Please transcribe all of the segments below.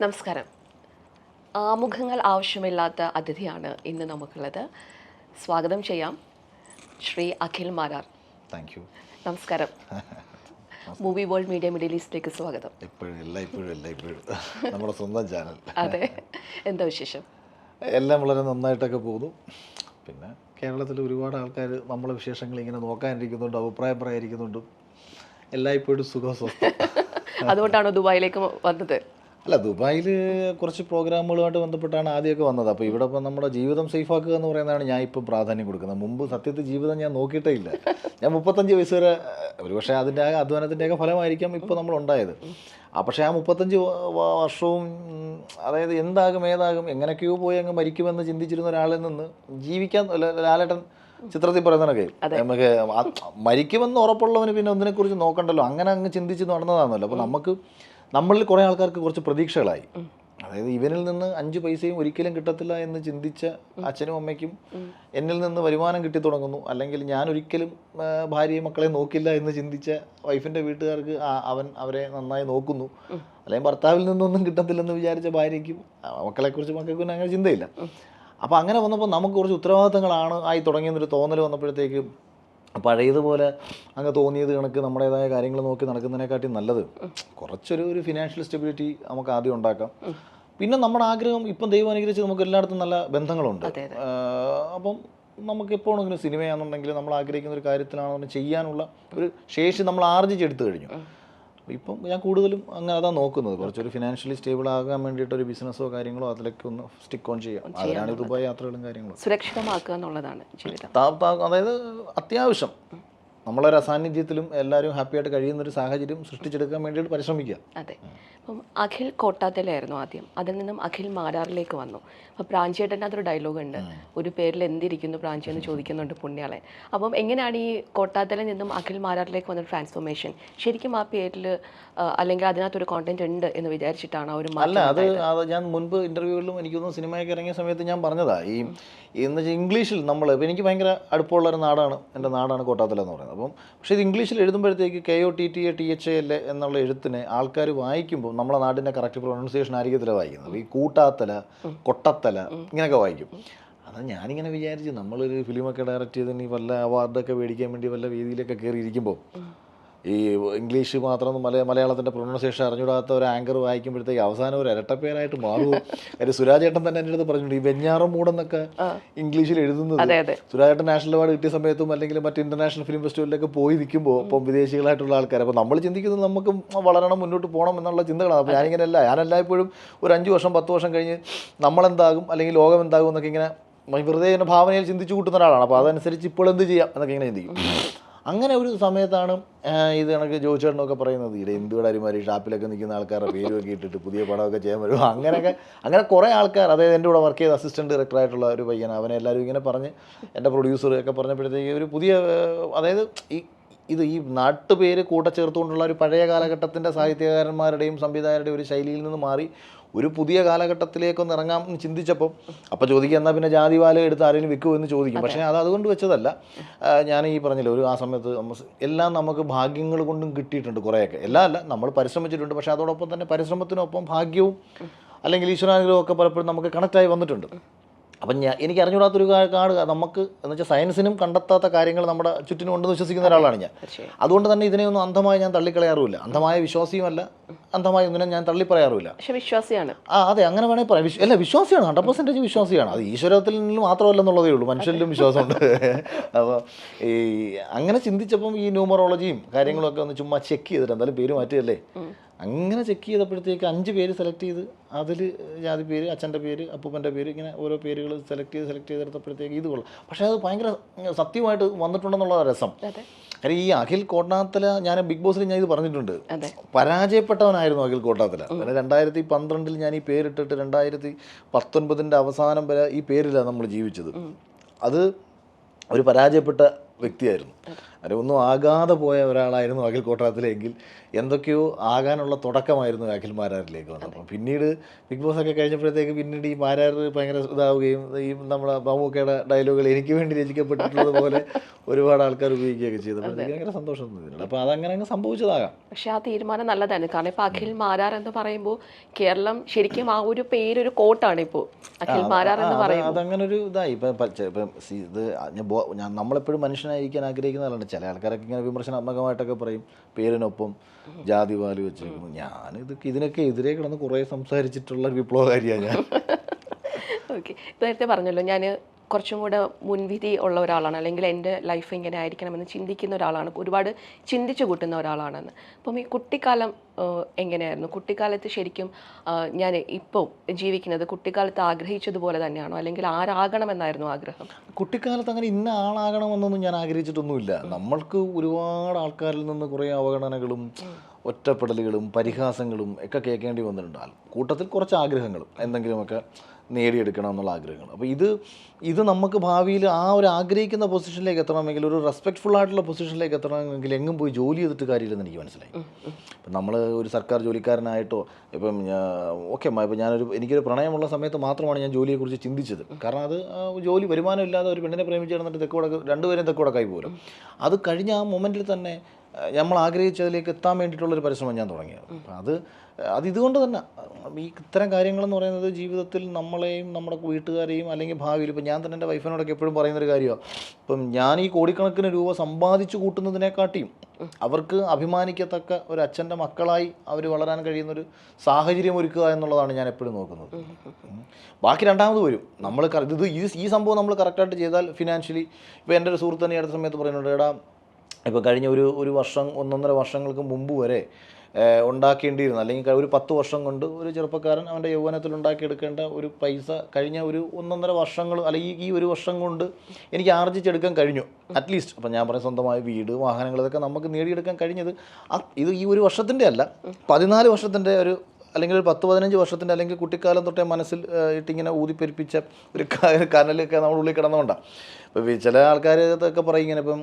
നമസ്കാരം. ആമുഖങ്ങൾ ആവശ്യമില്ലാത്ത അതിഥിയാണ് ഇന്ന് നമുക്കുള്ളത്. സ്വാഗതം ചെയ്യാം ശ്രീ അഖിൽ മാരാർ. താങ്ക് യു നമസ്കാരം. മൂവി വേൾഡ് മീഡിയ മിഡിൽ ഈസ്റ്റിലേക്ക് സ്വാഗതം. ഇപ്പോഴും ഇപ്പോഴും നമ്മുടെ സ്വന്തം ചാനൽ അതെ. എന്താ വിശേഷം? എല്ലാം വളരെ നന്നായിട്ടൊക്കെ പോകുന്നു. പിന്നെ കേരളത്തിൽ ഒരുപാട് ആൾക്കാർ നമ്മളെ വിശേഷങ്ങൾ ഇങ്ങനെ നോക്കാനിരിക്കുന്നുണ്ട് അഭിപ്രായം പറയാനിരിക്കുന്നുണ്ട്. എല്ലായ്പ്പോഴും സുഖം സ്വസ്ഥം. അതുകൊണ്ടാണോ ദുബായിലേക്ക് വന്നത്? അല്ല ദുബായിൽ കുറച്ച് പ്രോഗ്രാമുകളുമായിട്ട് ബന്ധപ്പെട്ടാണ് ആദ്യമൊക്കെ വന്നത്. അപ്പോൾ ഇവിടെ ഇപ്പം നമ്മുടെ ജീവിതം സേഫാക്കുക എന്ന് പറയുന്നതാണ് ഞാൻ ഇപ്പം പ്രാധാന്യം കൊടുക്കുന്നത്. മുമ്പ് സത്യത്തിൽ ജീവിതം ഞാൻ നോക്കിയിട്ടേ ഇല്ല. ഞാൻ മുപ്പത്തഞ്ച് വയസ്സ് വരെ ഒരു പക്ഷേ അതിന്റെ ആ അധ്വാനത്തിന്റെയൊക്കെ ഫലമായിരിക്കാം ഇപ്പോൾ നമ്മൾ ഉണ്ടായത്. ആ പക്ഷേ ആ മുപ്പത്തഞ്ച് വർഷവും അതായത് എന്താകും ഏതാകും എങ്ങനെയൊക്കെയോ പോയി അങ്ങ് മരിക്കുമെന്ന് ചിന്തിച്ചിരുന്ന ഒരാളിൽ നിന്ന് ജീവിക്കാൻ ലാലേട്ടൻ ചിത്രത്തിൽ പറയുന്നതൊക്കെ നമുക്ക് മരിക്കുമെന്ന് ഉറപ്പുള്ളവന് പിന്നെ ഒന്നിനെക്കുറിച്ച് നോക്കണ്ടല്ലോ. അങ്ങനെ അങ്ങ് ചിന്തിച്ച് നടന്നതാണല്ലോ. അപ്പോൾ നമുക്ക് നമ്മളിൽ കുറേ ആൾക്കാർക്ക് കുറച്ച് പ്രതീക്ഷകളായി. അതായത് ഇവനിൽ നിന്ന് അഞ്ച് പൈസയും ഒരിക്കലും കിട്ടത്തില്ല എന്ന് ചിന്തിച്ച അച്ഛനും അമ്മയ്ക്കും എന്നിൽ നിന്ന് വരുമാനം കിട്ടി തുടങ്ങുന്നു. അല്ലെങ്കിൽ ഞാൻ ഒരിക്കലും ഭാര്യയും മക്കളെ നോക്കില്ല എന്ന് ചിന്തിച്ച വൈഫിന്റെ വീട്ടുകാർക്ക് അവൻ അവരെ നന്നായി നോക്കുന്നു. അല്ലെങ്കിൽ ഭർത്താവിൽ നിന്നൊന്നും കിട്ടത്തില്ലെന്ന് വിചാരിച്ച ഭാര്യയ്ക്കും മക്കളെക്കുറിച്ച് മക്കൾക്കും അങ്ങനെ ചിന്തയില്ല. അപ്പോൾ അങ്ങനെ വന്നപ്പോൾ നമുക്ക് കുറച്ച് ഉത്തരവാദിത്തങ്ങളാണ് ആയി തുടങ്ങിയെന്നൊരു തോന്നൽ വന്നപ്പോഴത്തേക്ക് പഴയതുപോലെ അങ്ങ് തോന്നിയത് കണക്ക് നമ്മുടേതായ കാര്യങ്ങൾ നോക്കി നടക്കുന്നതിനെക്കാട്ടി നല്ലത്. കുറച്ചൊരു ഒരു ഫിനാൻഷ്യൽ സ്റ്റെബിലിറ്റി നമുക്ക് ആദ്യം ഉണ്ടാക്കാം. പിന്നെ നമ്മുടെ ആഗ്രഹം ഇപ്പം ദൈവം അനുഗ്രഹിച്ച് നമുക്ക് എല്ലായിടത്തും നല്ല ബന്ധങ്ങളുണ്ട്. അപ്പം നമുക്ക് എപ്പോഴെങ്കിലും സിനിമയാണെന്നുണ്ടെങ്കിൽ നമ്മൾ ആഗ്രഹിക്കുന്ന ഒരു കാര്യത്തിലാണെന്നുണ്ടെങ്കിൽ ചെയ്യാനുള്ള ഒരു ശേഷി നമ്മൾ ആർജിച്ചെടുത്തു കഴിഞ്ഞു. ഇപ്പം ഞാൻ കൂടുതലും അങ്ങനെ അതാ നോക്കുന്നത്. കുറച്ചൊരു ഫിനാൻഷ്യലി സ്റ്റേബിൾ ആകാൻ വേണ്ടിയിട്ട് ഒരു ബിസിനസ്സോ കാര്യങ്ങളോ അതിലേക്ക് ഒന്ന് സ്റ്റിക്ക് ഓൺ ചെയ്യാം. അതിനാണ് ദുബായ് യാത്രകളും കാര്യങ്ങളും. സുരക്ഷിതമാക്കുക എന്നുള്ളതാണ് ജീവിതം. അതായത് അത്യാവശ്യം. നമ്മളൊരു അസാന്നിധ്യത്തിലും എല്ലാവരും ഹാപ്പിയായിട്ട് കഴിയുന്ന ഒരു സാഹചര്യം സൃഷ്ടിച്ചെടുക്കാൻ വേണ്ടിയിട്ട് പരിശ്രമിക്കുക. അതെ. അപ്പം അഖിൽ കോട്ടാത്തലായിരുന്നു ആദ്യം. അതിൽ നിന്നും അഖിൽ മാരാറിലേക്ക് വന്നു. അപ്പം പ്രാഞ്ചിയേട്ടന്റെ അതൊരു ഡയലോഗ് ഉണ്ട്. ഒരു പേരിൽ എന്തിരിക്കുന്നു പ്രാഞ്ചി എന്ന് ചോദിക്കുന്നുണ്ട് പുണ്യാളെ. അപ്പം എങ്ങനെയാണ് ഈ കോട്ടാത്തലിൽ നിന്നും അഖിൽ മാരാറിലേക്ക് വന്ന ട്രാൻസ്ഫോർമേഷൻ ശരിക്കും ആ പേരിൽ അല്ലെങ്കിൽ അതിനകത്തൊരു കോണ്ടന്റ് ഉണ്ട് എന്ന് വിചാരിച്ചിട്ടാണ് ഒരു അല്ല അത് അത് ഞാൻ മുൻപ് ഇന്റർവ്യൂകളിലും എനിക്കൊന്നും സിനിമയൊക്കെ ഇറങ്ങിയ സമയത്ത് ഞാൻ പറഞ്ഞതാ. ഈ എന്ന് വെച്ചാൽ ഇംഗ്ലീഷിൽ നമ്മൾ എനിക്ക് ഭയങ്കര അടുപ്പമുള്ള ഒരു നാടാണ് എന്റെ നാടാണ് കോട്ടാത്തല എന്ന് പറയുന്നത്. അപ്പം പക്ഷേ ഇത് ഇംഗ്ലീഷിൽ എഴുതുമ്പോഴത്തേക്ക് K O T T A T H L എന്നുള്ള എഴുത്തിനെ ആൾക്കാർ വായിക്കുമ്പോൾ നമ്മുടെ നാടിന്റെ കറക്റ്റ് പ്രൊണൗൺസിയേഷൻ ആയിരിക്കത്തില്ല വായിക്കുന്നത്. ഈ കൂട്ടാത്തല കൊട്ടത്തല ഇങ്ങനെയൊക്കെ വായിക്കും. അത് ഞാനിങ്ങനെ വിചാരിച്ചു നമ്മളൊരു ഫിലിമൊക്കെ ഡയറക്റ്റ് ചെയ്ത് ഇനി വല്ല അവാർഡൊക്കെ മേടിക്കാൻ വേണ്ടി വല്ല വേദിയിലൊക്കെ കയറി ഇരിക്കുമ്പോൾ ഈ ഇംഗ്ലീഷ് മാത്രം മല മലയാളത്തിന്റെ പ്രൊണൗൺസിയേഷൻ അറിഞ്ഞൂടാത്ത ഒരു ആങ്കർ വായിക്കുമ്പോഴത്തേക്ക് അവസാനം ഒരു ഇരട്ടപ്പേരായിട്ട് മാറും കാര്യം സുരാജേട്ടൻ തന്നെ എന്റെ അടുത്ത് പറഞ്ഞിട്ടുണ്ട് ഈ വെഞ്ഞാറം മൂടെന്നൊക്കെ ഇംഗ്ലീഷിൽ എഴുതുന്നത്. സുരാജേട്ടൻ അതെ. സുരാജ് ഏട്ടൻ നാഷണൽ അവാർഡ് കിട്ടിയ സമയത്തും അല്ലെങ്കിൽ മറ്റ് ഇന്റർനാഷണൽ ഫിലിം ഫെസ്റ്റിവലിലൊക്കെ പോയി നിൽക്കുമ്പോൾ ഇപ്പം വിദേശികളായിട്ടുള്ള ആൾക്കാർ അപ്പോൾ നമ്മൾ ചിന്തിക്കുന്നത് നമുക്ക് വളരണം മുന്നോട്ട് പോകണം എന്നുള്ള ചിന്തകളാണ്. അപ്പോൾ ഞാനിങ്ങനെ അല്ല ഞാനെല്ലായ്പ്പോഴും ഒരു അഞ്ച് വർഷം പത്ത് വർഷം കഴിഞ്ഞ് നമ്മളെന്താകും അല്ലെങ്കിൽ ലോകം എന്താകും എന്നൊക്കെ ഇങ്ങനെ വെറുതെ ഇങ്ങനെ ഭാവനയിൽ ചിന്തിച്ചു കൂട്ടുന്ന ഒരാളാണ്. അപ്പോൾ അതനുസരിച്ച് ഇപ്പോൾ എന്ത് ചെയ്യാം എന്നൊക്കെ ഇങ്ങനെ ചിന്തിക്കും. അങ്ങനെ ഒരു സമയത്താണ് ഇത് കണക്ക് ജോയിച്ചേട്ടനൊക്കെ പറയുന്നത്. ഇവിടെ എന്തുവിടെ അരിമാരി ഷാപ്പിലൊക്കെ നിൽക്കുന്ന ആൾക്കാരുടെ പേരുമൊക്കെ ഇട്ടിട്ട് പുതിയ പടമൊക്കെ ചെയ്യാൻ വരും അങ്ങനെയൊക്കെ അങ്ങനെ കുറേ ആൾക്കാർ അതായത് എന്റെ കൂടെ വർക്ക് ചെയ്ത അസിസ്റ്റന്റ് ഡയറക്ടറായിട്ടുള്ള ഒരു പയ്യൻ അവനെ എല്ലാവരും ഇങ്ങനെ പറഞ്ഞ് എന്റെ പ്രൊഡ്യൂസർ ഒക്കെ പറഞ്ഞപ്പോഴത്തേക്ക് ഒരു പുതിയ അതായത് ഈ ഇത് ഈ നാട്ടുപേര് കൂട്ടച്ചേർത്തുകൊണ്ടുള്ള ഒരു പഴയ കാലഘട്ടത്തിന്റെ സാഹിത്യകാരന്മാരുടെയും സംവിധായകരുടെയും ഒരു ശൈലിയിൽ നിന്ന് മാറി ഒരു പുതിയ കാലഘട്ടത്തിലേക്കൊന്ന് ഇറങ്ങാം എന്ന് ചിന്തിച്ചപ്പോൾ അപ്പോൾ ചോദിക്കുക എന്നാൽ പിന്നെ ജാതിവാല എടുത്ത് ആരെങ്കിലും വിൽക്കുമോ എന്ന് ചോദിക്കും. പക്ഷേ അത് അതുകൊണ്ട് വെച്ചതല്ല. ഞാൻ ഈ പറഞ്ഞില്ല ഒരു ആ സമയത്ത് എല്ലാം നമുക്ക് ഭാഗ്യങ്ങൾ കൊണ്ടും കിട്ടിയിട്ടുണ്ട് കുറേയൊക്കെ. എല്ലാം അല്ല നമ്മൾ പരിശ്രമിച്ചിട്ടുണ്ട് പക്ഷേ അതോടൊപ്പം തന്നെ പരിശ്രമത്തിനൊപ്പം ഭാഗ്യവും അല്ലെങ്കിൽ ഈശ്വരാനുഗ്രഹമൊക്കെ പലപ്പോഴും നമുക്ക് കണക്റ്റായി വന്നിട്ടുണ്ട്. അപ്പം ഞാൻ എനിക്ക് അറിഞ്ഞുകൂടാത്തൊരു കാട് നമുക്ക് എന്ന് വെച്ചാൽ സയൻസിനും കണ്ടെത്താത്ത കാര്യങ്ങൾ നമ്മുടെ ചുറ്റിനും ഉണ്ടെന്ന് വിശ്വസിക്കുന്ന ഒരാളാണ് ഞാൻ. അതുകൊണ്ട് തന്നെ ഇതിനെയൊന്നും അന്ധമായി ഞാൻ തള്ളിക്കളയാറുമില്ല. അന്ധമായ വിശ്വാസിയുമല്ല അന്ധമായ ഒന്നിനെ ഞാൻ തള്ളിപ്പറയാറുമില്ല. വിശ്വാസിയാണ്. ആ അതെ അങ്ങനെ വേണമെങ്കിൽ പറയാം. അല്ല വിശ്വാസിയാണ്. ഹൺഡ്രഡ് പെർസെന്റേജ് വിശ്വാസിയാണ്. അത് ഈശ്വരത്തിൽ നിന്നും മാത്രമല്ല എന്നുള്ളതേ ഉള്ളൂ മനുഷ്യരിലും വിശ്വാസമുണ്ട്. അപ്പോൾ ഈ അങ്ങനെ ചിന്തിച്ചപ്പം ഈ ന്യൂമറോളജിയും കാര്യങ്ങളൊക്കെ ഒന്ന് ചുമ്മാ ചെക്ക് ചെയ്തിട്ട് എന്തായാലും പേര് മാറ്റുകയല്ലേ? അങ്ങനെ ചെക്ക് ചെയ്തപ്പോഴത്തേക്ക് അഞ്ച് പേര് സെലക്ട് ചെയ്ത് അതിൽ ജാതി പേര് അച്ഛന്റെ പേര് അപ്പൂപ്പന്റെ പേര് ഇങ്ങനെ ഓരോ പേരുകൾ സെലക്ട് ചെയ്ത് സെലക്ട് ചെയ്തെടുത്തപ്പോഴത്തേക്ക് ഇത് കൊള്ളാം. പക്ഷേ അത് ഭയങ്കര സത്യമായിട്ട് വന്നിട്ടുണ്ടെന്നുള്ള രസം. കാര്യം ഈ അഖിൽ കോട്ടാത്തല ഞാൻ ബിഗ് ബോസിൽ ഞാൻ ഇത് പറഞ്ഞിട്ടുണ്ട്. പരാജയപ്പെട്ടവനായിരുന്നു അഖിൽ കോട്ടാത്തല. പിന്നെ രണ്ടായിരത്തി പന്ത്രണ്ടിൽ ഞാൻ ഈ പേരിട്ടിട്ട് രണ്ടായിരത്തി പത്തൊൻപതിന്റെ അവസാനം വരെ ഈ പേരിലാണ് നമ്മൾ ജീവിച്ചത്. അത് ഒരു പരാജയപ്പെട്ട വ്യക്തിയായിരുന്നു. ഒന്നും ആകാതെ പോയ ഒരാളായിരുന്നു അഖിൽ കോട്ടറത്തിലെങ്കിൽ എന്തൊക്കെയോ ആകാനുള്ള തുടക്കമായിരുന്നു അഖിൽ മാരാറിലേക്ക് വന്നത് അപ്പം പിന്നീട് ബിഗ് ബോസ് ഒക്കെ കഴിഞ്ഞപ്പോഴത്തേക്ക് പിന്നീട് ഈ മാരാർ ഭയങ്കര ഇതാവുകയും ഈ നമ്മുടെ മമ്മൂക്കയുടെ ഡയലോഗുകൾ എനിക്ക് വേണ്ടി രചിക്കപ്പെട്ടിട്ടുള്ളത് പോലെ ഒരുപാട് ആൾക്കാർ ഉപയോഗിക്കുകയൊക്കെ ചെയ്തപ്പോഴത്തേക്ക് ഭയങ്കര സന്തോഷം തോന്നിയിട്ടുണ്ട്. അപ്പോൾ അതങ്ങനെ അങ്ങ് സംഭവിച്ചതാകാം. പക്ഷേ ആ തീരുമാനം നല്ലതാണ്. കാരണം ഇപ്പോൾ അഖിൽ മാരാർ എന്ന് പറയുമ്പോൾ കേരളം ശരിക്കും ആ ഒരു പേരൊരു കോട്ടാണ് ഇപ്പോൾ അഖിൽ മാരാർ എന്ന് പറയുന്നത് അതങ്ങനെ ഒരു ഇതായി. ഇപ്പം ഇത് നമ്മളെപ്പോഴും മനുഷ്യനായിരിക്കാൻ ആഗ്രഹിക്കുന്നതാണ് ചില ആൾക്കാരൊക്കെ ഇങ്ങനെ വിമർശനാത്മകമായിട്ടൊക്കെ പറയും. പേരിനൊപ്പം ജാതി പാൽ വെച്ചേക്കുന്നു ഞാൻ ഇതൊക്കെ ഇതിനൊക്കെ എതിരെ കിടന്ന് കുറേ സംസാരിച്ചിട്ടുള്ള വിപ്ലവകാരിയാണ് ഞാൻ. ഓക്കെ നേരത്തെ പറഞ്ഞല്ലോ ഞാൻ കുറച്ചും കൂടെ മുൻവിധി ഉള്ള ഒരാളാണ്. അല്ലെങ്കിൽ എന്റെ ലൈഫ് ഇങ്ങനെ ആയിരിക്കണമെന്ന് ചിന്തിക്കുന്ന ഒരാളാണ്. ഒരുപാട് ചിന്തിച്ചു കൂട്ടുന്ന ഒരാളാണെന്ന്. അപ്പം ഈ കുട്ടിക്കാലം എങ്ങനെയായിരുന്നു? കുട്ടിക്കാലത്ത് ശരിക്കും ഞാൻ ഇപ്പോൾ ജീവിക്കുന്നത് കുട്ടിക്കാലത്ത് ആഗ്രഹിച്ചതുപോലെ തന്നെയാണോ? അല്ലെങ്കിൽ ആരാകണമെന്നായിരുന്നു ആഗ്രഹം? കുട്ടിക്കാലത്ത് അങ്ങനെ ഇന്ന ആളാകണമെന്നൊന്നും ഞാൻ ആഗ്രഹിച്ചിട്ടൊന്നുമില്ല. നമ്മൾക്ക് ഒരുപാട് ആൾക്കാരിൽ നിന്ന് കുറേ അവഗണനകളും ഒറ്റപ്പെടലുകളും പരിഹാസങ്ങളും ഒക്കെ കേൾക്കേണ്ടി വന്നിട്ടുണ്ട്. കൂട്ടത്തിൽ കുറച്ച് ആഗ്രഹങ്ങളും എന്തെങ്കിലുമൊക്കെ നേടിയെടുക്കണം എന്നുള്ള ആഗ്രഹങ്ങൾ. അപ്പോൾ ഇത് ഇത് നമുക്ക് ഭാവിയിൽ ആ ഒരു ആഗ്രഹിക്കുന്ന പൊസിഷനിലേക്ക് എത്തണമെങ്കിൽ ഒരു റെസ്പെക്ട്ഫുൾ ആയിട്ടുള്ള പൊസിഷനിലേക്ക് എത്തണമെങ്കിൽ എങ്ങും പോയി ജോലി ചെയ്തിട്ട് കാര്യമില്ലെന്ന് എനിക്ക് മനസ്സിലായി. ഇപ്പം നമ്മൾ ഒരു സർക്കാർ ജോലിക്കാരനായിട്ടോ ഇപ്പം ഓക്കെ ഇപ്പം ഞാനൊരു എനിക്കൊരു പ്രണയമുള്ള സമയത്ത് മാത്രമാണ് ഞാൻ ജോലിയെക്കുറിച്ച് ചിന്തിച്ചത്. കാരണം അത് ജോലി വരുമാനം ഇല്ലാതെ ഒരു പെണ്ണിനെ പ്രേമിച്ച് കിടന്നിട്ട് തെക്കുവടക്ക് രണ്ടുപേരും തെക്കുവടക്കായി പോലും. അത് കഴിഞ്ഞ ആ മൊമെന്റിൽ തന്നെ നമ്മൾ ആഗ്രഹിച്ചതിലേക്ക് എത്താൻ വേണ്ടിയിട്ടുള്ളൊരു പരിശ്രമം ഞാൻ തുടങ്ങിയത്. അപ്പം അത് അത് ഇതുകൊണ്ട് തന്നെ. ഈ ഇത്തരം കാര്യങ്ങളെന്ന് പറയുന്നത് ജീവിതത്തിൽ നമ്മളെയും നമ്മുടെ വീട്ടുകാരെയും അല്ലെങ്കിൽ ഭാവിയിൽ ഇപ്പം ഞാൻ തന്നെ എന്റെ വൈഫിനോടൊക്കെ എപ്പോഴും പറയുന്നൊരു കാര്യമാണ് ഇപ്പം ഞാൻ ഈ കോടിക്കണക്കിന് രൂപ സമ്പാദിച്ചു കൂട്ടുന്നതിനെക്കാട്ടിയും അവർക്ക് അഭിമാനിക്കത്തക്ക ഒരു അച്ഛന്റെ മക്കളായി അവർ വളരാൻ കഴിയുന്നൊരു സാഹചര്യം ഒരുക്കുക എന്നുള്ളതാണ് ഞാൻ എപ്പോഴും നോക്കുന്നത്. ബാക്കി രണ്ടാമത് വരും. നമ്മൾ ഇത് ഈ സംഭവം നമ്മൾ കറക്റ്റായിട്ട് ചെയ്താൽ ഫിനാൻഷ്യലി ഇപ്പോൾ എന്റെ ഒരു സുഹൃത്ത് തന്നെ അടുത്ത സമയത്ത് പറയുന്നുണ്ട് എടാ ഇപ്പോൾ കഴിഞ്ഞ ഒരു ഒരു വർഷം ഒന്നൊന്നര വർഷങ്ങൾക്ക് മുമ്പ് വരെ ഉണ്ടാക്കേണ്ടിയിരുന്ന. അല്ലെങ്കിൽ ഒരു പത്ത് വർഷം കൊണ്ട് ഒരു ചെറുപ്പക്കാരൻ അവന്റെ യൗവനത്തിൽ ഉണ്ടാക്കിയെടുക്കേണ്ട ഒരു പൈസ കഴിഞ്ഞ ഒരു ഒന്നൊന്നര വർഷങ്ങൾ അല്ലെങ്കിൽ ഈ ഒരു വർഷം കൊണ്ട് എനിക്ക് ആർജിച്ചെടുക്കാൻ കഴിഞ്ഞു. അറ്റ്ലീസ്റ്റ് അപ്പം ഞാൻ പറഞ്ഞ സ്വന്തമായ വീട് വാഹനങ്ങൾ ഇതൊക്കെ നമുക്ക് നേടിയെടുക്കാൻ കഴിഞ്ഞത് ഇത് ഈ ഒരു വർഷത്തിന്റെ അല്ല. പതിനാല് വർഷത്തിന്റെ ഒരു അല്ലെങ്കിൽ ഒരു പത്ത് പതിനഞ്ച് വർഷത്തിന്റെ അല്ലെങ്കിൽ കുട്ടിക്കാലം തൊട്ടേ മനസ്സിൽ ഇട്ടിങ്ങനെ ഊതിപ്പെരിപ്പിച്ച ഒരു കനലൊക്കെ നമ്മുടെ ഉള്ളിൽ കിടന്നുകൊണ്ടാണ് ഇപ്പോൾ ചില ആൾക്കാർ ഇതൊക്കെ പറയും ഇങ്ങനെ ഇപ്പം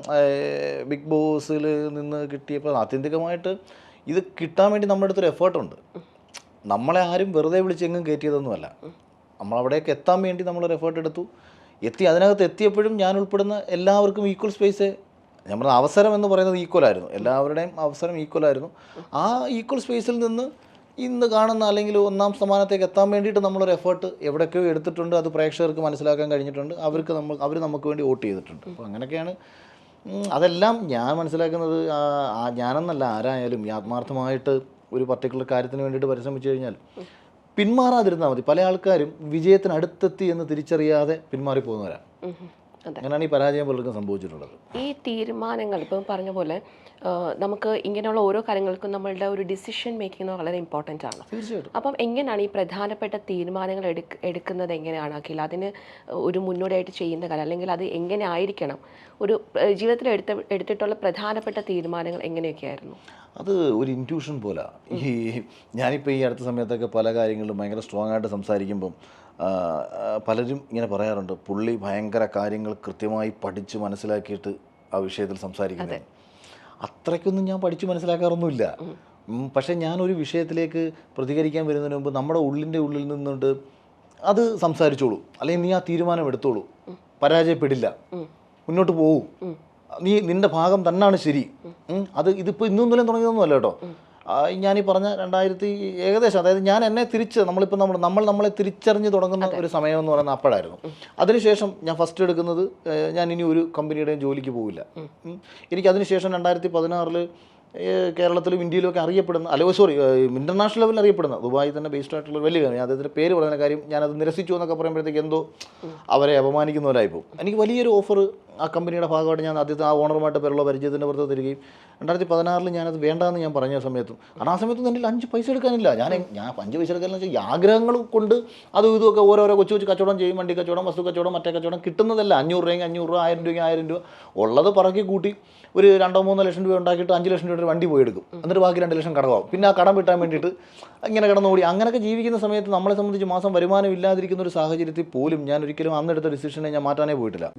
ബിഗ് ബോസിൽ നിന്ന് കിട്ടിയപ്പോൾ ആത്യന്തികമായിട്ട് ഇത് കിട്ടാൻ വേണ്ടി നമ്മുടെ അടുത്തൊരു എഫേർട്ടുണ്ട് നമ്മളെ ആരും വെറുതെ വിളിച്ച് എങ്ങും കയറ്റിയതൊന്നുമല്ല നമ്മളവിടേക്ക് എത്താൻ വേണ്ടി നമ്മളൊരു എഫേർട്ട് എടുത്തു. എത്തി അതിനകത്ത് എത്തിയപ്പോഴും ഞാൻ ഉൾപ്പെടുന്ന എല്ലാവർക്കും ഈക്വൽ സ്പേസ് പറഞ്ഞ അവസരം എന്ന് പറയുന്നത് ഈക്വൽ ആയിരുന്നു. എല്ലാവരുടെയും അവസരം ഈക്വൽ ആയിരുന്നു. ആ ഈക്വൽ സ്പേസിൽ നിന്ന് ഇന്ന് കാണുന്ന അല്ലെങ്കിൽ ഒന്നാം സ്ഥാനത്തേക്ക് എത്താൻ വേണ്ടിയിട്ട് നമ്മളൊരു എഫേർട്ട് എവിടെയൊക്കെയോ എടുത്തിട്ടുണ്ട്. അത് പ്രേക്ഷകർക്ക് മനസ്സിലാക്കാൻ കഴിഞ്ഞിട്ടുണ്ട്. അവർക്ക് നമ്മൾ അവർ നമുക്ക് വേണ്ടി വോട്ട് ചെയ്തിട്ടുണ്ട്. അപ്പോൾ അങ്ങനെയൊക്കെയാണ് അതെല്ലാം ഞാൻ മനസ്സിലാക്കുന്നത് ഞാനെന്നല്ല ആരായാലും ആത്മാർത്ഥമായിട്ട് ഒരു പർട്ടിക്കുലർ കാര്യത്തിന് വേണ്ടിയിട്ട് പരിശ്രമിച്ചു കഴിഞ്ഞാൽ പിന്മാറാതിരുന്നാൽ മതി. പല ആൾക്കാരും വിജയത്തിന് അടുത്തെത്തി എന്ന് തിരിച്ചറിയാതെ പിന്മാറി പോകുന്നവരാണ് അങ്ങനെയാണ് ഈ പരാജയം പലർക്കും സംഭവിച്ചിട്ടുള്ളത്. ഈ തീരുമാനങ്ങൾ ഇപ്പം പറഞ്ഞ പോലെ നമുക്ക് ഇങ്ങനെയുള്ള ഓരോ കാര്യങ്ങൾക്കും നമ്മളുടെ ഒരു ഡിസിഷൻ മേക്കിംഗ് വളരെ ഇമ്പോർട്ടന്റ് ആണ്. തീർച്ചയായിട്ടും. അപ്പം എങ്ങനെയാണ് ഈ പ്രധാനപ്പെട്ട തീരുമാനങ്ങൾ എടുക്ക എടുക്കുന്നത് എങ്ങനെയാണ് അഖിൽ? അതിന് ഒരു മുന്നോടിയായിട്ട് ചെയ്യുന്ന കാര്യം അല്ലെങ്കിൽ അത് എങ്ങനെ ആയിരിക്കണം? ഒരു ജീവിതത്തിൽ എടുത്ത എടുത്തിട്ടുള്ള പ്രധാനപ്പെട്ട തീരുമാനങ്ങൾ എങ്ങനെയൊക്കെയായിരുന്നു? അത് ഒരു ഇന്റ്യൂഷൻ പോലെ. ഈ ഞാനിപ്പോൾ ഈ അടുത്ത സമയത്തൊക്കെ പല കാര്യങ്ങളിലും ഭയങ്കര സ്ട്രോങ് ആയിട്ട് സംസാരിക്കുമ്പം പലരും ഇങ്ങനെ പറയാറുണ്ട് പുള്ളി ഭയങ്കര കാര്യങ്ങൾ കൃത്യമായി പഠിച്ച് മനസ്സിലാക്കിയിട്ട് ആ വിഷയത്തിൽ സംസാരിക്കുന്നത്. അത്രയ്ക്കൊന്നും ഞാൻ പഠിച്ചു മനസ്സിലാക്കാറൊന്നുമില്ല. പക്ഷെ ഞാനൊരു വിഷയത്തിലേക്ക് പ്രതികരിക്കാൻ വരുന്നതിന് മുമ്പ് നമ്മുടെ ഉള്ളിന്റെ ഉള്ളിൽ നിന്നുകൊണ്ട് അത് സംസാരിച്ചോളൂ. അല്ലെങ്കിൽ നീ ആ തീരുമാനം എടുത്തോളൂ. പരാജയപ്പെടില്ല. മുന്നോട്ട് പോകൂ. നീ നിന്റെ ഭാഗം തന്നെയാണ് ശരി. അത് ഇതിപ്പോൾ ഇന്നും ഇന്നലെയും തുടങ്ങിയതൊന്നുമല്ല കേട്ടോ. ഞാനീ പറഞ്ഞ രണ്ടായിരത്തി ഏകദേശം അതായത് ഞാൻ എന്നെ തിരിച്ച് നമ്മളിപ്പോൾ നമ്മൾ നമ്മൾ നമ്മളെ തിരിച്ചറിഞ്ഞ് തുടങ്ങുന്ന ഒരു സമയം എന്ന് പറയുന്നത് അപ്പോഴായിരുന്നു. അതിനുശേഷം ഞാൻ ഫസ്റ്റ് എടുക്കുന്നത് ഞാൻ ഇനി ഒരു കമ്പനിയുടെയും ജോലിക്ക് പോവില്ല. എനിക്ക് അതിനുശേഷം രണ്ടായിരത്തി പതിനാറിൽ കേരളത്തിലും ഇന്ത്യയിലും ഒക്കെ അറിയപ്പെടുന്ന അല്ല സോറി ഇന്റർനാഷണൽ ലെവലിൽ അറിയപ്പെടുന്ന ദുബായി തന്നെ ബേസ്ഡ് ആയിട്ടുള്ള വലിയ കാര്യം അദ്ദേഹത്തിന്റെ പേര് പറയുന്ന കാര്യം ഞാനത് നിരസിച്ചു എന്നൊക്കെ പറയുമ്പോഴത്തേക്ക് എന്തോ അവരെ അപമാനിക്കുന്ന ആയിപ്പോവും എനിക്ക് വലിയൊരു ഓഫർ ആ കമ്പനിയുടെ ഭാഗമായിട്ട് ഞാൻ ആദ്യത്തെ ആ ഓണറുമായിട്ട് പേരുള്ള പരിചയത്തിന്റെ പുറത്ത് തരികയും രണ്ടായിരത്തി പതിനാറിൽ ഞാനത് വേണ്ടാന്ന് ഞാൻ പറഞ്ഞ സമയത്തും. കാരണം ആ സമയത്ത് എന്റെ അഞ്ച് പൈസ എടുക്കാനില്ല. ഞാൻ ഞാൻ അഞ്ച് പൈസ എടുക്കാനെന്ന് വെച്ചാൽ ആഗ്രഹങ്ങൾ കൊണ്ട് അതും ഇതുമൊക്കെ ഓരോരോ കൊച്ചു കൊച്ചു കച്ചവടം ചെയ്യും. വണ്ടി കച്ചവടം വസ്തു കച്ചവടം മറ്റേ കച്ചവടം കിട്ടുന്നതല്ല. അഞ്ഞൂറ് രൂപയെങ്കിൽ അഞ്ഞൂറ് രൂപ ആയിരം രൂപയെങ്കിൽ ആയിരം രൂപ. ഉള്ളത് പറക്കി കൂട്ടി ഒരു രണ്ടോ മൂന്നോ ലക്ഷം രൂപ ഉണ്ടാക്കിയിട്ട് അഞ്ച് ലക്ഷം രൂപയുടെ വണ്ടി പോയി എടുക്കും. എന്നിട്ട് ബാക്കി രണ്ട് ലക്ഷം കടമാവും പിന്നെ ആ കടം വിട്ടാൻ വേണ്ടിയിട്ട് ഇങ്ങനെ കിടന്നോടി. അങ്ങനെയൊക്കെ ജീവിക്കുന്ന സമയത്ത് നമ്മളെ സംബന്ധിച്ച് മാസം വരുമാനം ഇല്ലാതിരിക്കുന്ന ഒരു സാഹചര്യത്തിൽ പോലും ഞാൻ ഒരിക്കലും അന്നെടുത്ത ഡിസിഷനെ ഞാൻ മാറ്റാനേ പോയിട്ടില്ല.